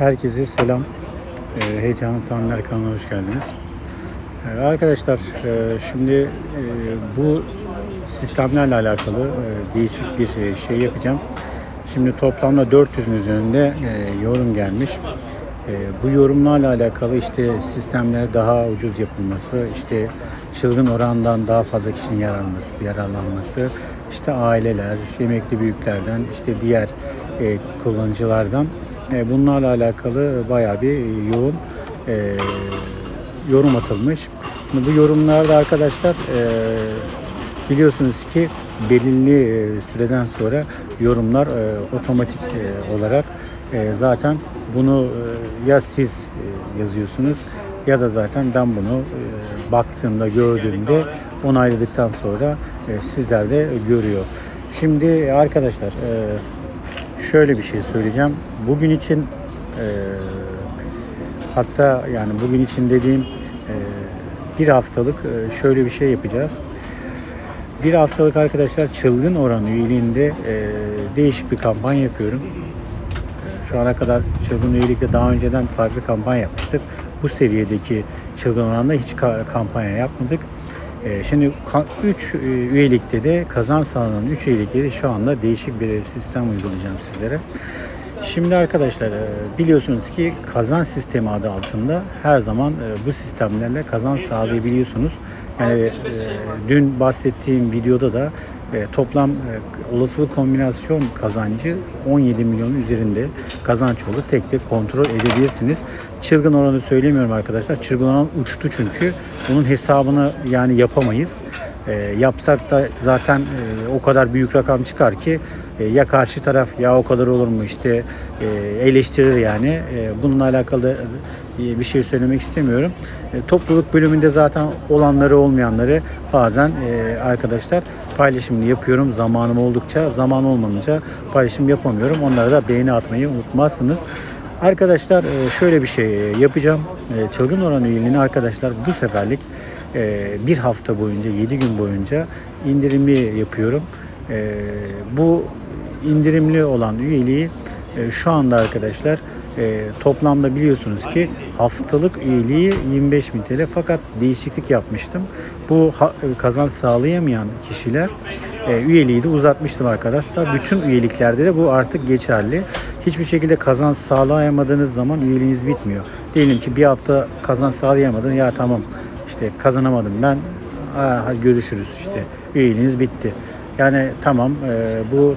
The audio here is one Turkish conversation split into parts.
Herkese selam. Ee, Heyecanlı Tahminler kanalına hoş geldiniz. Ee, arkadaşlar e, şimdi e, bu sistemlerle alakalı e, değişik bir şey, şey yapacağım. Şimdi toplamda 400'ün üzerinde yorum gelmiş. Bu yorumlarla alakalı işte sistemlere daha ucuz yapılması, işte çılgın orandan daha fazla kişinin yararlanması, yararlanması, işte aileler, işte emekli büyüklerden, işte diğer kullanıcılardan e, bunlarla alakalı bayağı bir yoğun e, yorum atılmış. Bu yorumlarda arkadaşlar e, biliyorsunuz ki belirli e, süreden sonra yorumlar e, otomatik e, olarak e, zaten bunu e, ya siz e, yazıyorsunuz ya da zaten ben bunu e, baktığımda gördüğümde onayladıktan sonra e, sizler de görüyor. Şimdi arkadaşlar e, şöyle bir şey söyleyeceğim. Bugün için e, hatta yani bugün için dediğim e, bir haftalık e, şöyle bir şey yapacağız. Bir haftalık arkadaşlar çılgın oran üyeliğinde e, değişik bir kampanya yapıyorum. Şu ana kadar çılgın üyelikte daha önceden farklı kampanya yapmıştık. Bu seviyedeki çılgın oranda hiç ka- kampanya yapmadık. E, Şimdi 3 üyelikte de kazan sağlanan 3 üyelikte de şu anda değişik bir sistem uygulayacağım sizlere. Şimdi arkadaşlar e, biliyorsunuz ki kazan sistemi adı altında her zaman e, bu sistemlerle kazan sağlayabiliyorsunuz. Yani e, dün bahsettiğim videoda da e, toplam e, olasılık kombinasyon kazancı 17 milyonun üzerinde kazanç oldu. Tek tek kontrol edebilirsiniz. Çılgın oranı söylemiyorum arkadaşlar. Çılgın oran uçtu çünkü. Bunun hesabını yani yapamayız. E, yapsak da zaten e, o kadar büyük rakam çıkar ki e, ya karşı taraf ya o kadar olur mu işte e, eleştirir yani. E, bununla alakalı e, bir şey söylemek istemiyorum. E, topluluk bölümünde zaten olanları olmayanları bazen e, arkadaşlar paylaşımını yapıyorum zamanım oldukça. Zaman olmayınca paylaşım yapamıyorum. Onlara da beğeni atmayı unutmazsınız. Arkadaşlar e, şöyle bir şey yapacağım. E, Çılgın oran üyeliğini arkadaşlar bu seferlik e, bir hafta boyunca 7 gün boyunca indirimli yapıyorum. E, Bu indirimli olan üyeliği e, şu anda arkadaşlar e, toplamda biliyorsunuz ki haftalık üyeliği 25 bin TL fakat değişiklik yapmıştım. Bu ha- e, kazanç sağlayamayan kişiler e, üyeliği de uzatmıştım arkadaşlar. Bütün üyeliklerde de bu artık geçerli. Hiçbir şekilde kazanç sağlayamadığınız zaman üyeliğiniz bitmiyor. Diyelim ki bir hafta kazanç sağlayamadın ya tamam işte kazanamadım ben Aa, görüşürüz işte üyeliğiniz bitti. Yani tamam e, bu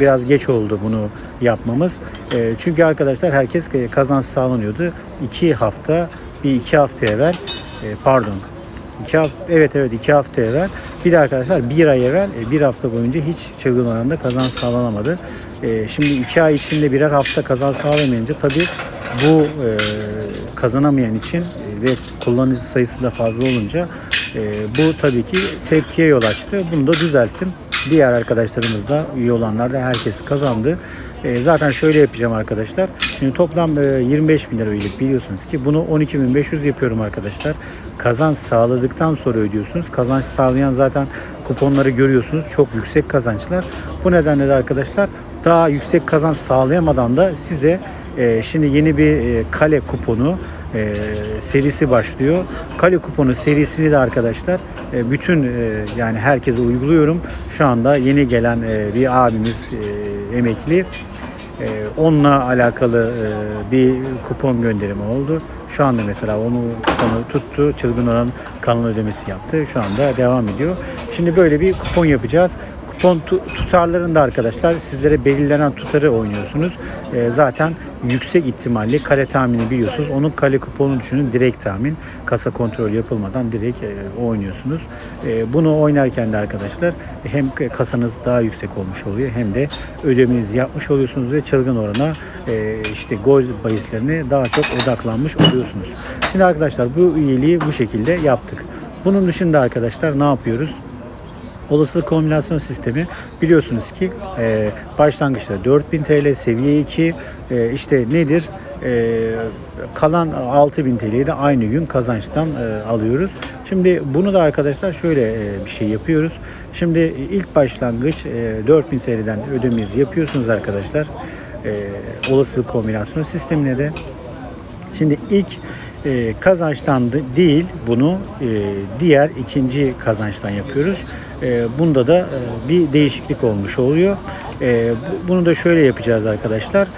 biraz geç oldu bunu yapmamız. E, çünkü arkadaşlar herkes e, kazanç sağlanıyordu. İki hafta, bir iki hafta evvel, e, pardon, iki hafta, evet evet iki hafta evvel, bir de arkadaşlar bir ay evvel, e, bir hafta boyunca hiç çılgın oranda kazanç sağlanamadı. E, şimdi iki ay içinde birer hafta kazanç sağlamayınca tabii bu e, kazanamayan için e, ve kullanıcı sayısı da fazla olunca e, bu tabii ki tepkiye yol açtı. Bunu da düzelttim. Diğer arkadaşlarımız da üye olanlar da herkes kazandı. E, zaten şöyle yapacağım arkadaşlar. Şimdi toplam e, 25 bin lira üyelik biliyorsunuz ki bunu 12.500 yapıyorum arkadaşlar. Kazanç sağladıktan sonra ödüyorsunuz. Kazanç sağlayan zaten kuponları görüyorsunuz. Çok yüksek kazançlar. Bu nedenle de arkadaşlar daha yüksek kazanç sağlayamadan da size e, şimdi yeni bir e, kale kuponu e, serisi başlıyor. Kale kuponu serisini de arkadaşlar e, bütün e, yani herkese uyguluyorum. Şu anda yeni gelen e, bir abimiz e, emekli. E, onunla alakalı e, bir kupon gönderimi oldu. Şu anda mesela onu kuponu tuttu. Çılgın olan kanal ödemesi yaptı. Şu anda devam ediyor. Şimdi böyle bir kupon yapacağız. Tu- tutarlarında arkadaşlar sizlere belirlenen tutarı oynuyorsunuz. E, zaten yüksek ihtimalle kale tahmini biliyorsunuz. Onun kale kuponu düşünün direkt tahmin. Kasa kontrol yapılmadan direkt e, oynuyorsunuz. E, bunu oynarken de arkadaşlar hem kasanız daha yüksek olmuş oluyor hem de ödemenizi yapmış oluyorsunuz ve çılgın orana e, işte gol bahislerine daha çok odaklanmış oluyorsunuz. Şimdi arkadaşlar bu üyeliği bu şekilde yaptık. Bunun dışında arkadaşlar ne yapıyoruz? Olasılık kombinasyon sistemi biliyorsunuz ki e, başlangıçta 4000 TL, seviye 2 e, işte nedir? E, kalan 6000 TL'yi de aynı gün kazançtan e, alıyoruz. Şimdi bunu da arkadaşlar şöyle e, bir şey yapıyoruz. Şimdi ilk başlangıç e, 4000 TL'den ödemenizi yapıyorsunuz arkadaşlar. e, olasılık kombinasyonu sistemine de. Şimdi ilk e, kazançtan değil bunu e, diğer ikinci kazançtan yapıyoruz. E, bunda da e, bir değişiklik olmuş oluyor. E, bu- bunu da şöyle yapacağız arkadaşlar.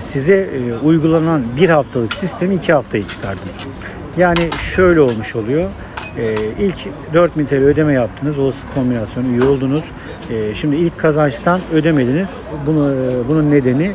Size uygulanan bir haftalık sistemi iki haftayı çıkardım. Yani şöyle olmuş oluyor. Ee, ilk 4000 TL ödeme yaptınız. Olası kombinasyonu üye oldunuz. Şimdi ilk kazançtan ödemediniz. Bunu bunun nedeni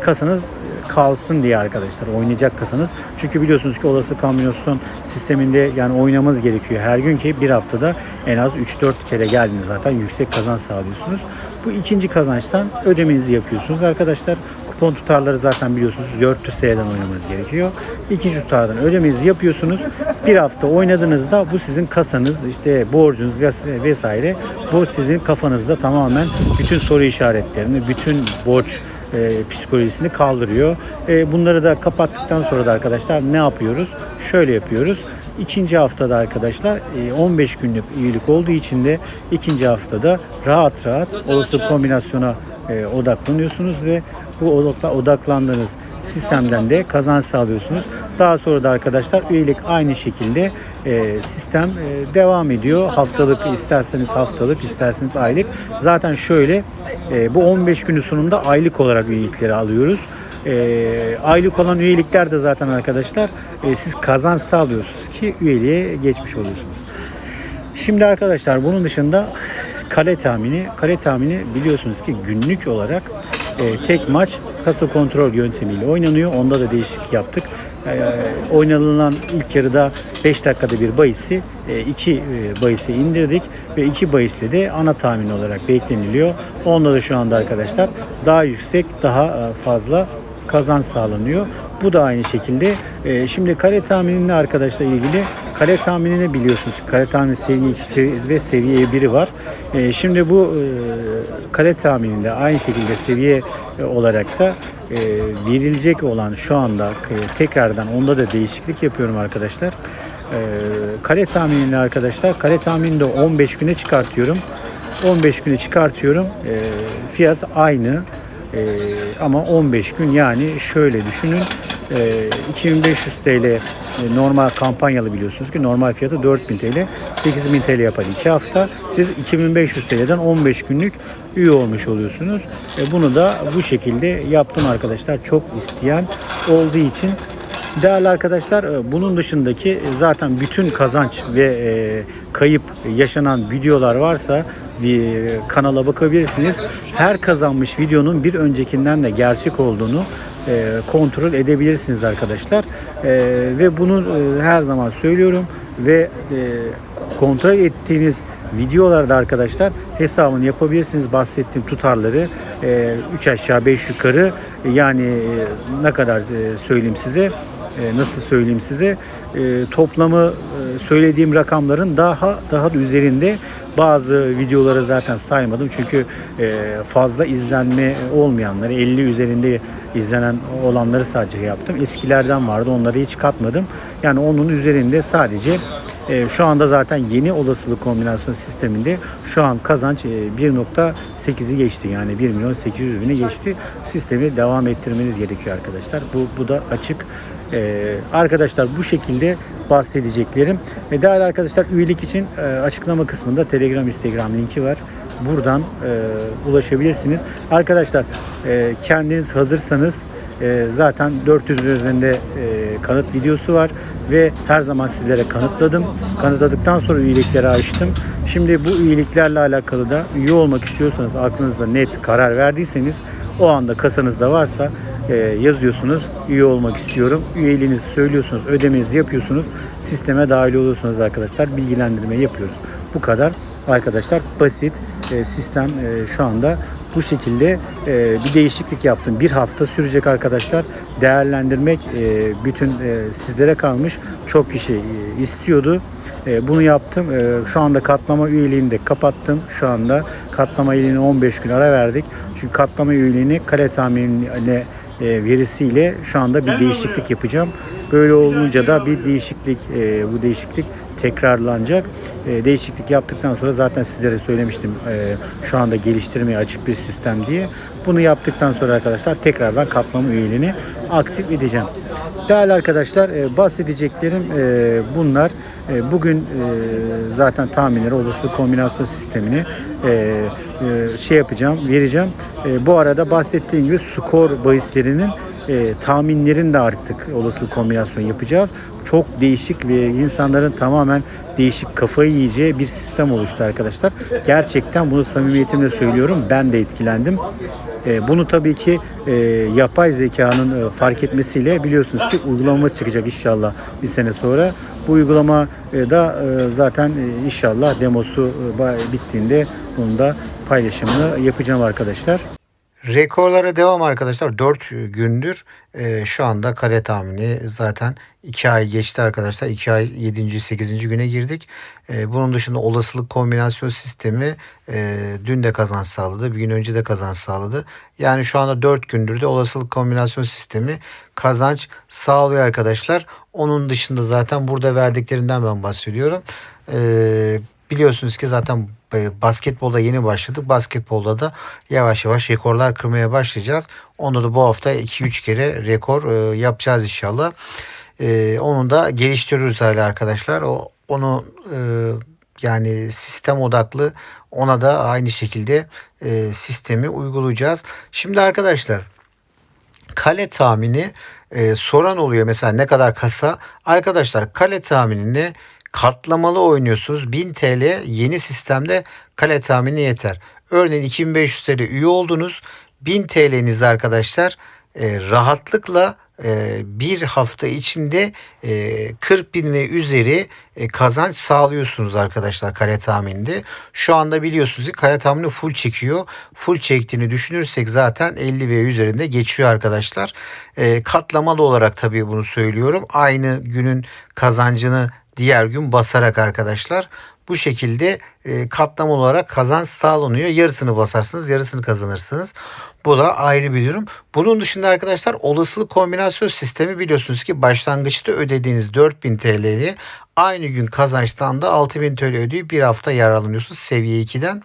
kasanız kalsın diye arkadaşlar oynayacak kasanız. Çünkü biliyorsunuz ki olası kombinasyon sisteminde yani oynamamız gerekiyor her gün ki bir haftada en az 3-4 kere geldiğinde zaten yüksek kazanç sağlıyorsunuz. Bu ikinci kazançtan ödemenizi yapıyorsunuz arkadaşlar. Kupon tutarları zaten biliyorsunuz 400 TL'den oynamanız gerekiyor. İkinci tutardan ödemenizi yapıyorsunuz. Bir hafta oynadığınızda bu sizin kasanız, işte borcunuz ves- vesaire. Bu sizin kafanızda tamamen bütün soru işaretlerini, bütün borç e, psikolojisini kaldırıyor. E, bunları da kapattıktan sonra da arkadaşlar ne yapıyoruz? Şöyle yapıyoruz. İkinci haftada arkadaşlar e, 15 günlük üyelik olduğu için de ikinci haftada rahat rahat olası kombinasyona e, odaklanıyorsunuz ve bu odakla, odaklandığınız sistemden de kazanç sağlıyorsunuz. Daha sonra da arkadaşlar üyelik aynı şekilde e, sistem e, devam ediyor. Haftalık isterseniz haftalık isterseniz aylık. Zaten şöyle e, bu 15 günün sonunda aylık olarak üyelikleri alıyoruz. E, aylık olan üyelikler de zaten arkadaşlar e, siz kazanç sağlıyorsunuz ki üyeliğe geçmiş oluyorsunuz. Şimdi arkadaşlar bunun dışında kale tahmini, kale tahmini biliyorsunuz ki günlük olarak e, tek maç kasa kontrol yöntemiyle oynanıyor. Onda da değişiklik yaptık. E, oynanılan ilk yarıda 5 dakikada bir bahisi 2 e, bahise indirdik ve 2 bahisle de ana tahmin olarak bekleniliyor. Onda da şu anda arkadaşlar daha yüksek, daha e, fazla kazanç sağlanıyor. Bu da aynı şekilde. e, şimdi kare tahminini arkadaşla ilgili kare tahminini biliyorsunuz. Kare tahmini seviye 2 ve seviye 1'i var. E, şimdi bu e, kare tahmininde aynı şekilde seviye e, olarak da e, verilecek olan şu anda e, tekrardan onda da değişiklik yapıyorum arkadaşlar. E, kare tahminini arkadaşlar kare tahminini de 15 güne çıkartıyorum. 15 güne çıkartıyorum. E, fiyat aynı. Ee, ama 15 gün yani şöyle düşünün. Ee, 2500 TL e, normal kampanyalı biliyorsunuz ki normal fiyatı 4000 TL 8000 TL yapar 2 hafta. Siz 2500 TL'den 15 günlük üye olmuş oluyorsunuz. E, bunu da bu şekilde yaptım arkadaşlar çok isteyen olduğu için. Değerli arkadaşlar e, bunun dışındaki e, zaten bütün kazanç ve e, kayıp yaşanan videolar varsa e, kanala bakabilirsiniz. Her kazanmış videonun bir öncekinden de gerçek olduğunu e, kontrol edebilirsiniz arkadaşlar. E, Ve bunu e, her zaman söylüyorum ve kontrol ettiğiniz videolarda arkadaşlar hesabını yapabilirsiniz. Bahsettiğim tutarları 3 aşağı 5 yukarı yani ne kadar e, söyleyeyim size nasıl söyleyeyim size toplamı söylediğim rakamların daha daha da üzerinde bazı videoları zaten saymadım çünkü e, fazla izlenme olmayanları 50 üzerinde izlenen olanları sadece yaptım. Eskilerden vardı onları hiç katmadım. Yani onun üzerinde sadece e, şu anda zaten yeni olasılık kombinasyon sisteminde şu an kazanç e, 1.8'i geçti. Yani 1 milyon 800 bini geçti. Sistemi devam ettirmeniz gerekiyor arkadaşlar. Bu, bu da açık. E, arkadaşlar bu şekilde bahsedeceklerim. E, değerli arkadaşlar üyelik için e, açıklama kısmında Telegram, Instagram linki var. Buradan e, ulaşabilirsiniz. Arkadaşlar e, kendiniz hazırsanız e, zaten 400 üzerinde e, kanıt videosu var ve her zaman sizlere kanıtladım. Kanıtladıktan sonra üyelikleri açtım. Şimdi bu üyeliklerle alakalı da üye olmak istiyorsanız aklınızda net karar verdiyseniz o anda kasanızda varsa e, yazıyorsunuz. Üye olmak istiyorum. Üyeliğinizi söylüyorsunuz. Ödemenizi yapıyorsunuz. Sisteme dahil oluyorsunuz arkadaşlar. Bilgilendirme yapıyoruz. Bu kadar arkadaşlar basit e, sistem e, şu anda bu şekilde e, bir değişiklik yaptım. Bir hafta sürecek arkadaşlar. Değerlendirmek e, bütün e, sizlere kalmış. Çok kişi e, istiyordu. E, bunu yaptım. E, şu anda katlama üyeliğini de kapattım. Şu anda katlama üyeliğine 15 gün ara verdik. Çünkü katlama üyeliğini kale tahminine verisiyle şu anda bir değişiklik yapacağım. Böyle olunca da bir değişiklik, e, bu değişiklik tekrarlanacak. E, değişiklik yaptıktan sonra zaten sizlere söylemiştim e, şu anda geliştirmeye açık bir sistem diye. Bunu yaptıktan sonra arkadaşlar tekrardan katlama üyeliğini aktif edeceğim. Değerli arkadaşlar e, bahsedeceklerim e, bunlar. E, bugün e, zaten tahminleri olasılık kombinasyon sistemini e, e, şey yapacağım, vereceğim. E, bu arada bahsettiğim gibi skor bahislerinin e, tahminlerin de artık olasılık kombinasyon yapacağız. Çok değişik ve insanların tamamen değişik kafayı yiyeceği bir sistem oluştu arkadaşlar. Gerçekten bunu samimiyetimle söylüyorum. Ben de etkilendim. E, bunu tabii ki e, yapay zekanın e, fark etmesiyle biliyorsunuz ki uygulaması çıkacak inşallah bir sene sonra. Bu uygulama e, da e, zaten e, inşallah demosu e, bittiğinde bunu da paylaşımını yapacağım arkadaşlar. Rekorlara devam arkadaşlar. 4 gündür e, şu anda kare tahmini zaten 2 ay geçti arkadaşlar. 2 ay 7. 8. güne girdik. E, bunun dışında olasılık kombinasyon sistemi e, dün de kazanç sağladı. Bir gün önce de kazanç sağladı. Yani şu anda 4 gündür de olasılık kombinasyon sistemi kazanç sağlıyor arkadaşlar. Onun dışında zaten burada verdiklerinden ben bahsediyorum. E, biliyorsunuz ki zaten e, basketbolda yeni başladık. Basketbolda da yavaş yavaş rekorlar kırmaya başlayacağız. Onu da bu hafta 2-3 kere rekor e, yapacağız inşallah. E, onu da geliştiriyoruz hala arkadaşlar. Onu yani sistem odaklı ona da aynı şekilde sistemi uygulayacağız. Şimdi arkadaşlar kale tahmini soran oluyor mesela ne kadar kasa. Arkadaşlar kale tahminini katlamalı oynuyorsunuz. 1000 TL yeni sistemde kale tahmini yeter. Örneğin 2500 TL üye oldunuz. 1000 TL'niz arkadaşlar e, rahatlıkla e, bir hafta içinde e, 40 bin ve üzeri e, kazanç sağlıyorsunuz arkadaşlar kare tahmininde. Şu anda biliyorsunuz ki kare tahmini full çekiyor. Full çektiğini düşünürsek zaten 50 ve üzerinde geçiyor arkadaşlar. E, katlamalı olarak tabii bunu söylüyorum. Aynı günün kazancını diğer gün basarak arkadaşlar. Bu şekilde e, katlama olarak kazanç sağlanıyor. Yarısını basarsınız, yarısını kazanırsınız. Bu da ayrı bir durum. Bunun dışında arkadaşlar olasılık kombinasyon sistemi biliyorsunuz ki başlangıçta ödediğiniz 4000 TL'yi aynı gün kazançtan da 6000 TL ödeyip bir hafta yararlanıyorsunuz seviye 2'den.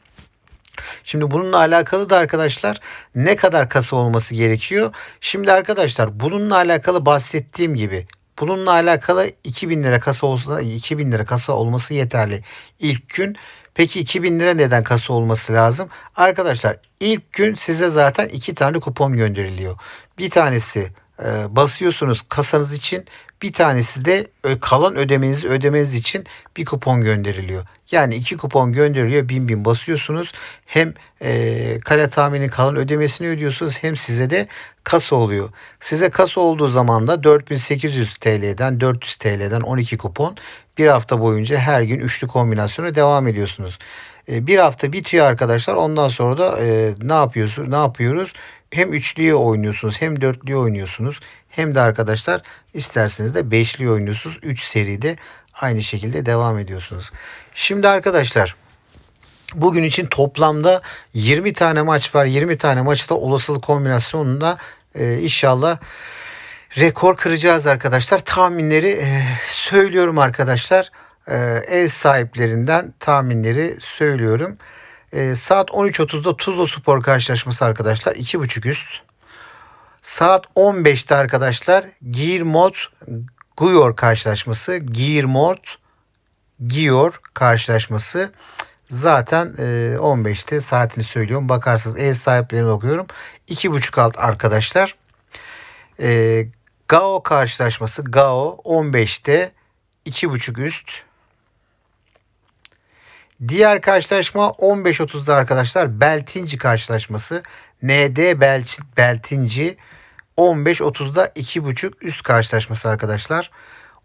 Şimdi bununla alakalı da arkadaşlar ne kadar kasa olması gerekiyor? Şimdi arkadaşlar bununla alakalı bahsettiğim gibi bununla alakalı 2000 lira kasa olsa 2000 lira kasa olması yeterli ilk gün. Peki 2000 lira neden kasa olması lazım? Arkadaşlar ilk gün size zaten iki tane kupon gönderiliyor. Bir tanesi e, basıyorsunuz kasanız için bir tanesi de kalan ödemenizi ödemeniz için bir kupon gönderiliyor. Yani iki kupon gönderiliyor. Bin bin basıyorsunuz. Hem e, kale tahminin kalan ödemesini ödüyorsunuz hem size de kasa oluyor. Size kasa olduğu zaman da 4800 TL'den 400 TL'den 12 kupon bir hafta boyunca her gün üçlü kombinasyona devam ediyorsunuz. E, bir hafta bitiyor arkadaşlar. Ondan sonra da e, ne yapıyorsunuz? Ne yapıyoruz? Hem üçlüye oynuyorsunuz hem dörtlüye oynuyorsunuz. Hem de arkadaşlar isterseniz de beşli oynuyorsunuz. 3 seride aynı şekilde devam ediyorsunuz. Şimdi arkadaşlar Bugün için toplamda 20 tane maç var. 20 tane maçta olasılık kombinasyonunda e, inşallah rekor kıracağız arkadaşlar. Tahminleri e, söylüyorum arkadaşlar. E, ev sahiplerinden tahminleri söylüyorum. E, saat 13.30'da Tuzla Spor karşılaşması arkadaşlar. 2.5 üst. Saat 15'te arkadaşlar Girmot Guyor karşılaşması. Girmot Giyor karşılaşması. Zaten e, 15'te saatini söylüyorum. Bakarsınız ev sahiplerini okuyorum. 2.5 alt arkadaşlar. E, Gao karşılaşması. Gao 15'te 2.5 üst. Diğer karşılaşma 15.30'da arkadaşlar. Beltinci karşılaşması. ND Bel- Beltinci 15.30'da 2.5 üst karşılaşması arkadaşlar.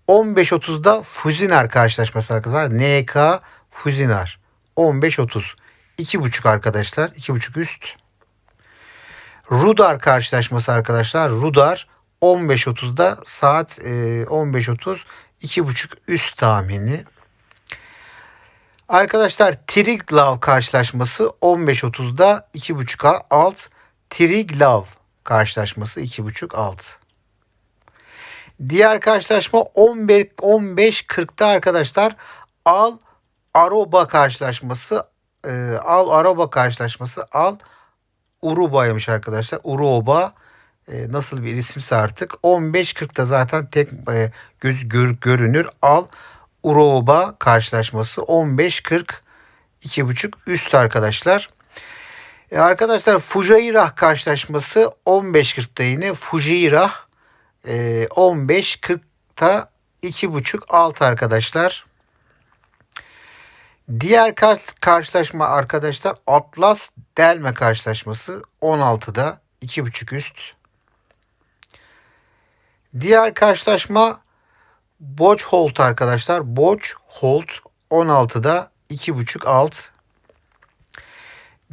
15.30'da Fuzinar karşılaşması arkadaşlar. NK Fuzinar. 15.30. 2.5 arkadaşlar. 2.5 üst. Rudar karşılaşması arkadaşlar. Rudar 15.30'da saat e, 15.30 2.5 üst tahmini. Arkadaşlar Triglav karşılaşması 15.30'da 2.5 alt. Triglav karşılaşması 2.5 alt. Diğer karşılaşma 11 15.40'da arkadaşlar. Al Aroba karşılaşması. Ee, Al Aroba karşılaşması. Al Uruba'ymış arkadaşlar. Uruba e, nasıl bir isimse artık. 15.40'da zaten tek e, göz gör- görünür. Al Uruba karşılaşması 15.40 2.5 üst arkadaşlar. E, arkadaşlar Fujairah karşılaşması 15.40'da yine Fujairah e, 15.40'da 2.5 alt arkadaşlar. Diğer kar- karşılaşma arkadaşlar Atlas Delme karşılaşması 16'da 2.5 üst. Diğer karşılaşma Boch Holt arkadaşlar. Boch Holt 16'da 2.5 alt.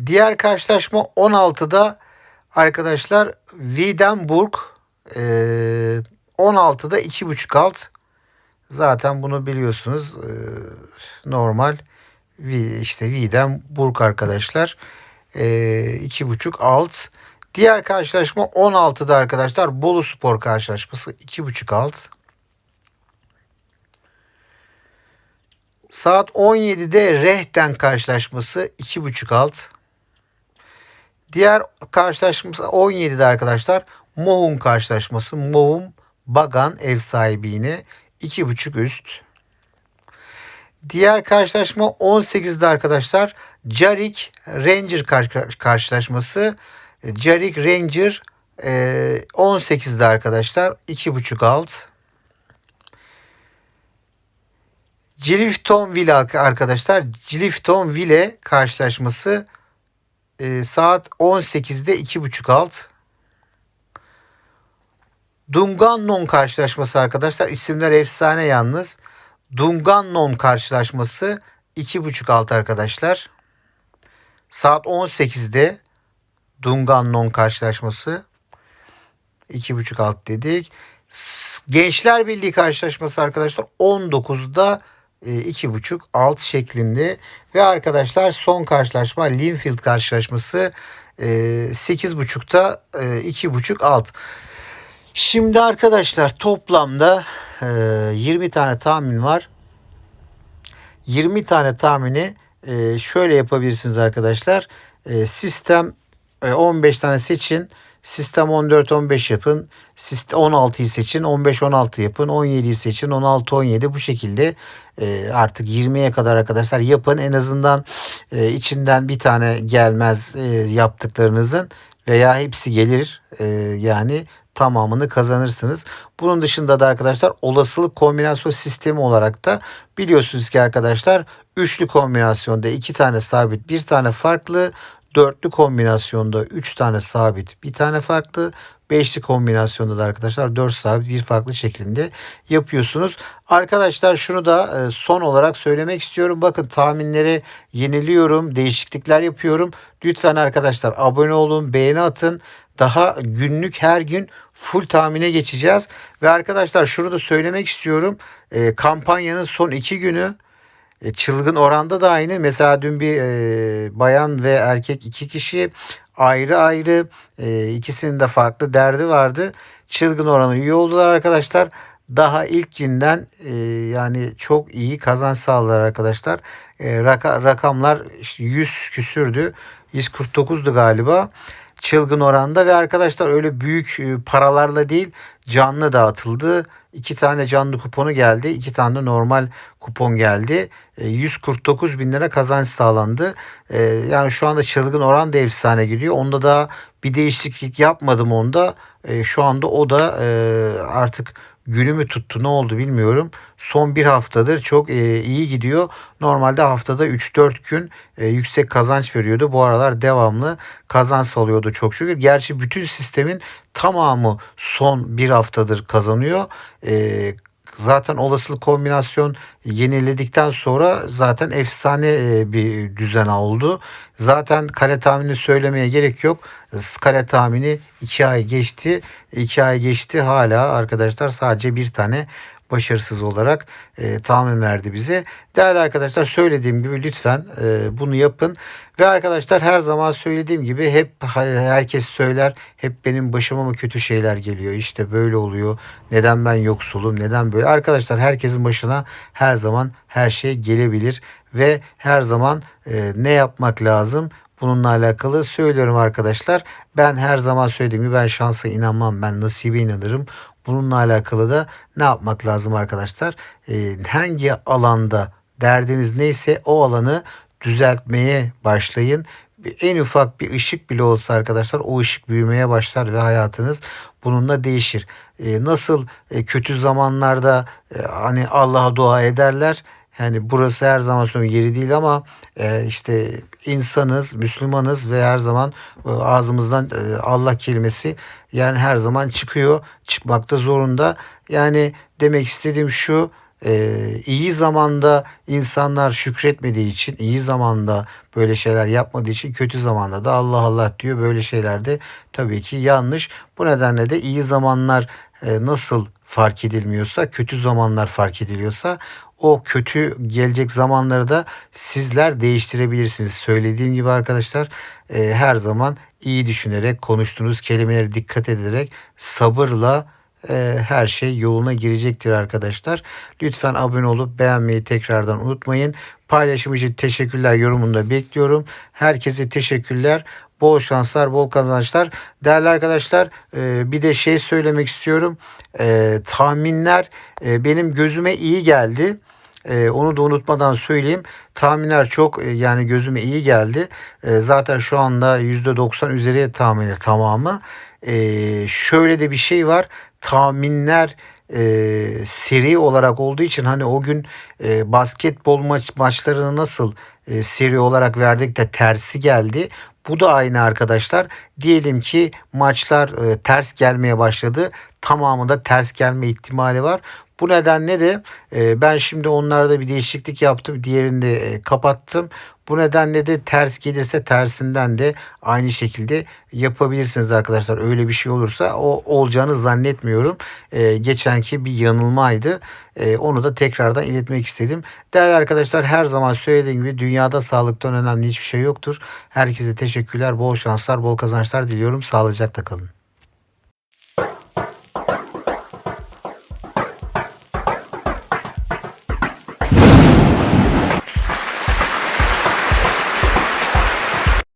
Diğer karşılaşma 16'da arkadaşlar Wiedenburg e, 16'da 2.5 alt. Zaten bunu biliyorsunuz. E, normal işte Wiedenburg arkadaşlar. E, 2.5 alt. Diğer karşılaşma 16'da arkadaşlar Bolu Spor karşılaşması 2.5 alt. Saat 17'de Rehten karşılaşması 2.5 alt. Diğer karşılaşması 17'de arkadaşlar Mohun karşılaşması. Mohun Bagan ev sahibi yine 2.5 üst. Diğer karşılaşma 18'de arkadaşlar Carik Ranger kar- karşılaşması. Carik Ranger e, 18'de arkadaşlar 2.5 alt. Cliftonville arkadaşlar. Cliftonville karşılaşması e, saat 18'de 2.5 alt. Dungannon karşılaşması arkadaşlar. İsimler efsane yalnız. Dungannon karşılaşması 2.5 alt arkadaşlar. Saat 18'de Dungannon karşılaşması 2.5 alt dedik. Gençler Birliği karşılaşması arkadaşlar 19'da e, 2.5 alt şeklinde ve arkadaşlar son karşılaşma Linfield karşılaşması e, 8.5'ta e, 2.5 alt. Şimdi arkadaşlar toplamda e, 20 tane tahmin var. 20 tane tahmini şöyle yapabilirsiniz arkadaşlar. Sistem e, 15 tane seçin. Sistem 14-15 yapın. Sistem 16'yı seçin. 15-16 yapın. 17'yi seçin. 16-17 bu şekilde e, artık 20'ye kadar arkadaşlar yapın. En azından e, içinden bir tane gelmez e, yaptıklarınızın veya hepsi gelir. E, yani tamamını kazanırsınız. Bunun dışında da arkadaşlar olasılık kombinasyon sistemi olarak da biliyorsunuz ki arkadaşlar üçlü kombinasyonda iki tane sabit bir tane farklı dörtlü kombinasyonda 3 tane sabit bir tane farklı beşli kombinasyonda da arkadaşlar 4 sabit bir farklı şeklinde yapıyorsunuz. Arkadaşlar şunu da e, son olarak söylemek istiyorum. Bakın tahminleri yeniliyorum, değişiklikler yapıyorum. Lütfen arkadaşlar abone olun, beğeni atın. Daha günlük her gün full tahmine geçeceğiz. Ve arkadaşlar şunu da söylemek istiyorum. E, kampanyanın son iki günü çılgın oranda da aynı. Mesela dün bir e, bayan ve erkek iki kişi ayrı ayrı e, ikisinin de farklı derdi vardı. Çılgın oranı üye oldular arkadaşlar. Daha ilk günden e, yani çok iyi kazanç sağladılar arkadaşlar. E, raka, rakamlar işte 100 küsürdü. 149'du galiba çılgın oranda ve arkadaşlar öyle büyük e, paralarla değil canlı dağıtıldı. İki tane canlı kuponu geldi. iki tane de normal kupon geldi. E, 149 bin lira kazanç sağlandı. E, yani şu anda çılgın oran da efsane gidiyor. Onda da bir değişiklik yapmadım onda. E, şu anda o da e, artık günü mü tuttu ne oldu bilmiyorum. Son bir haftadır çok e, iyi gidiyor. Normalde haftada 3-4 gün e, yüksek kazanç veriyordu. Bu aralar devamlı kazanç salıyordu çok şükür. Gerçi bütün sistemin tamamı son bir haftadır kazanıyor. E, zaten olasılık kombinasyon yeniledikten sonra zaten efsane e, bir düzen oldu. Zaten kare tahmini söylemeye gerek yok. Kare tahmini 2 ay geçti. 2 ay geçti hala arkadaşlar sadece bir tane başarısız olarak e, tahmin verdi bize. Değerli arkadaşlar söylediğim gibi lütfen e, bunu yapın. Ve arkadaşlar her zaman söylediğim gibi hep herkes söyler hep benim başıma mı kötü şeyler geliyor işte böyle oluyor neden ben yoksulum neden böyle arkadaşlar herkesin başına her zaman her şey gelebilir ve her zaman e, ne yapmak lazım bununla alakalı söylüyorum arkadaşlar ben her zaman söylediğim gibi ben şansa inanmam ben nasibe inanırım bununla alakalı da ne yapmak lazım arkadaşlar e, hangi alanda derdiniz neyse o alanı düzeltmeye başlayın. En ufak bir ışık bile olsa arkadaşlar o ışık büyümeye başlar ve hayatınız bununla değişir. Ee, nasıl e, kötü zamanlarda e, hani Allah'a dua ederler. Yani burası her zaman sonra yeri değil ama e, işte insanız, Müslümanız ve her zaman e, ağzımızdan e, Allah kelimesi yani her zaman çıkıyor, çıkmakta zorunda. Yani demek istediğim şu ee, iyi zamanda insanlar şükretmediği için, iyi zamanda böyle şeyler yapmadığı için kötü zamanda da Allah Allah diyor. Böyle şeyler de tabii ki yanlış. Bu nedenle de iyi zamanlar e, nasıl fark edilmiyorsa, kötü zamanlar fark ediliyorsa o kötü gelecek zamanları da sizler değiştirebilirsiniz. Söylediğim gibi arkadaşlar e, her zaman iyi düşünerek, konuştuğunuz kelimelere dikkat ederek sabırla e, her şey yoluna girecektir arkadaşlar. Lütfen abone olup beğenmeyi tekrardan unutmayın. Paylaşım için teşekkürler yorumunda bekliyorum. Herkese teşekkürler. Bol şanslar, bol kazançlar. Değerli arkadaşlar e, bir de şey söylemek istiyorum. E, tahminler e, benim gözüme iyi geldi. Ee, onu da unutmadan söyleyeyim. Tahminler çok e, yani gözüme iyi geldi. E, zaten şu anda %90 üzeri tahminler tamamı. E, şöyle de bir şey var. Tahminler e, seri olarak olduğu için hani o gün e, basketbol maç maçlarını nasıl e, seri olarak verdik de tersi geldi. Bu da aynı arkadaşlar. Diyelim ki maçlar e, ters gelmeye başladı. Tamamı da ters gelme ihtimali var. Bu nedenle de e, ben şimdi onlarda bir değişiklik yaptım. Diğerini de e, kapattım. Bu nedenle de ters gelirse tersinden de aynı şekilde yapabilirsiniz arkadaşlar. Öyle bir şey olursa o olacağını zannetmiyorum. E, geçenki bir yanılmaydı. E, onu da tekrardan iletmek istedim. Değerli arkadaşlar her zaman söylediğim gibi dünyada sağlıktan önemli hiçbir şey yoktur. Herkese teşekkürler, bol şanslar, bol kazançlar diliyorum. Sağlıcakla kalın.